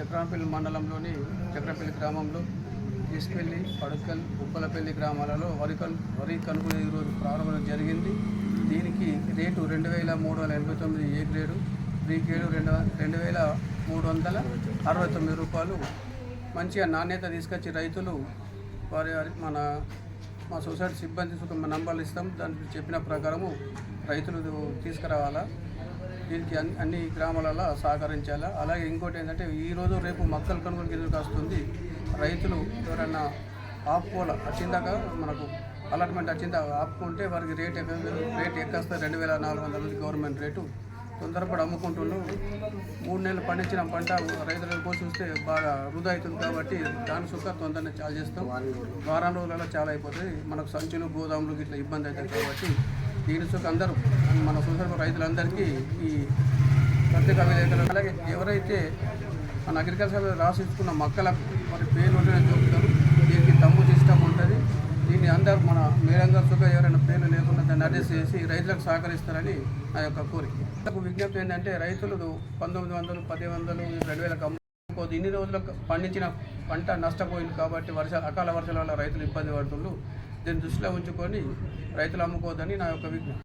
చక్రంపల్లి మండలంలోని చక్రపల్లి గ్రామంలో తీసుకెళ్ళి పడుకల్ ఉప్పలపల్లి గ్రామాలలో వరి కన్ వరి కనుగోలు ఈరోజు ప్రారంభం జరిగింది. దీనికి రేటు రెండు వేల మూడు వందల ఎనభై తొమ్మిది ఏ గ్రేడు బి గ్రేడు రెండు రెండు వేల మూడు వందల అరవై తొమ్మిది రూపాయలు. మంచిగా నాణ్యత తీసుకొచ్చి రైతులు వారి మన మా సొసైటీ సిబ్బంది నంబర్లు ఇస్తాం. దానికి చెప్పిన ప్రకారము రైతులు తీసుకురావాలా. దీనికి అన్ని అన్ని గ్రామాలలో సహకరించాలి? అలాగే ఇంకోటి ఏంటంటే ఈరోజు రేపు మొక్కలు కొనుగోలు ఎదురుకు వస్తుంది. రైతులు ఎవరైనా ఆపుకోవాలి? వచ్చిందాక మనకు అలాట్మెంట్ వచ్చిందా ఆపుకుంటే వారికి రేట్ రేట్ ఎక్కేస్తే రెండు వేల నాలుగు వందల మంది గవర్నమెంట్ రేటు. తొందరపడి అమ్ముకుంటున్నాం మూడు నెలలు పండించిన పంట రైతుల కోసం చూస్తే బాగా వృధా అవుతుంది కాబట్టి దాని సుఖ తొందరనే చాలా చేస్తాం. వారం రోజులలో చాలా అయిపోతుంది మనకు సంచులు గోదాములు ఇట్లా ఇబ్బంది అవుతుంది కాబట్టి దీని అందరూ మన సొసైటీ రైతులందరికీ ఈ ప్రత్యేక విలేకరులు అలాగే ఎవరైతే మన అగ్రికల్చర్ రాసిస్తున్న మొక్కలకు మరి పేర్లు ఉంటేనే చూపుతారు దీనికి తమ్ము సిస్టమ్ ఉంటుంది. దీన్ని అందరూ మన మేడంగర్స్గా ఎవరైనా పేర్లు లేకుండా దాన్ని అడ్రస్ చేసి రైతులకు సహకరిస్తారని నా యొక్క కోరిక. నాకు విజ్ఞప్తి ఏంటంటే రైతులు పంతొమ్మిది వందలు పది వందలు రెండు వేలకు అమ్ముకోదు ఇన్ని రోజులకు పండించిన పంట నష్టపోయింది కాబట్టి వర్షాలు అకాల వర్షాల వల్ల రైతులు ఇబ్బంది పడుతుండ్రు. దీన్ని దృష్టిలో ఉంచుకొని రైతులు అమ్ముకోవద్దని నా యొక్క విజ్ఞప్తి